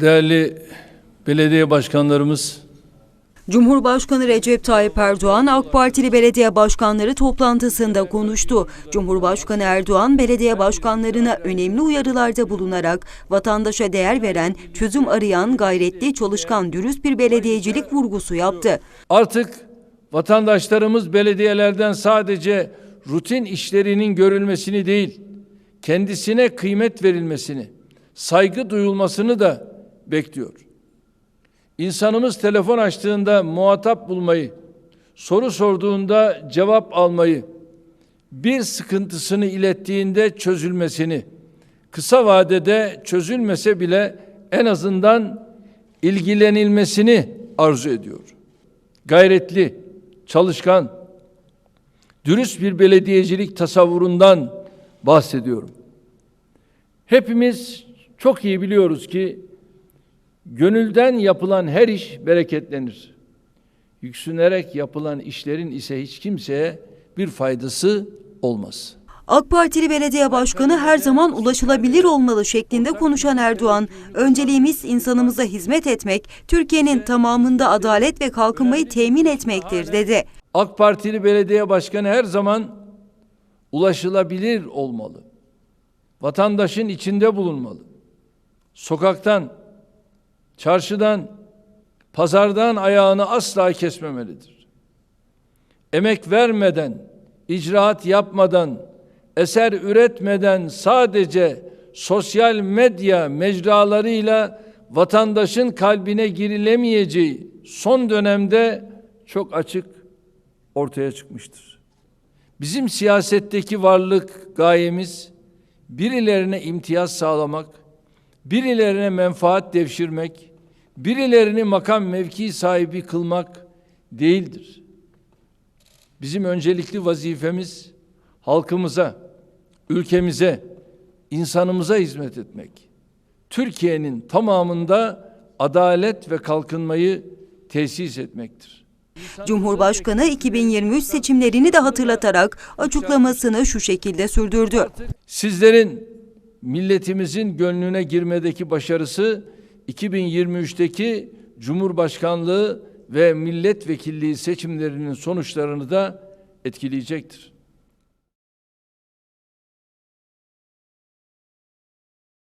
Değerli belediye başkanlarımız, Cumhurbaşkanı Recep Tayyip Erdoğan AK Partili belediye başkanları toplantısında konuştu. Cumhurbaşkanı Erdoğan belediye başkanlarına önemli uyarılarda bulunarak vatandaşa değer veren, çözüm arayan, gayretli, çalışkan, dürüst bir belediyecilik vurgusu yaptı. artık vatandaşlarımız belediyelerden sadece rutin işlerinin görülmesini değil, kendisine kıymet verilmesini, saygı duyulmasını da bekliyor. İnsanımız telefon açtığında muhatap bulmayı, soru sorduğunda cevap almayı, bir sıkıntısını ilettiğinde çözülmesini, kısa vadede çözülmese bile en azından ilgilenilmesini arzu ediyor. Gayretli, çalışkan, dürüst bir belediyecilik tasavvurundan bahsediyorum. Hepimiz çok iyi biliyoruz ki gönülden yapılan her iş bereketlenir. Yüksünerek yapılan işlerin ise hiç kimseye bir faydası olmaz. AK Partili belediye başkanı her zaman ulaşılabilir olmalı şeklinde konuşan Erdoğan, önceliğimiz insanımıza hizmet etmek, Türkiye'nin tamamında adalet ve kalkınmayı temin etmektir dedi. AK Partili belediye başkanı her zaman ulaşılabilir olmalı. Vatandaşın içinde bulunmalı. Sokaktan, çarşıdan, pazardan ayağını asla kesmemelidir. Emek vermeden, icraat yapmadan, eser üretmeden sadece sosyal medya mecralarıyla vatandaşın kalbine girilemeyeceği son dönemde çok açık ortaya çıkmıştır. Bizim siyasetteki varlık gayemiz birilerine imtiyaz sağlamak, birilerine menfaat devşirmek, birilerini makam mevki sahibi kılmak değildir. Bizim öncelikli vazifemiz halkımıza, ülkemize, insanımıza hizmet etmek. Türkiye'nin tamamında adalet ve kalkınmayı tesis etmektir. Cumhurbaşkanı 2023 seçimlerini de hatırlatarak açıklamasını şu şekilde sürdürdü. Sizlerin milletimizin gönlüne girmedeki başarısı 2023'teki Cumhurbaşkanlığı ve milletvekilliği seçimlerinin sonuçlarını da etkileyecektir.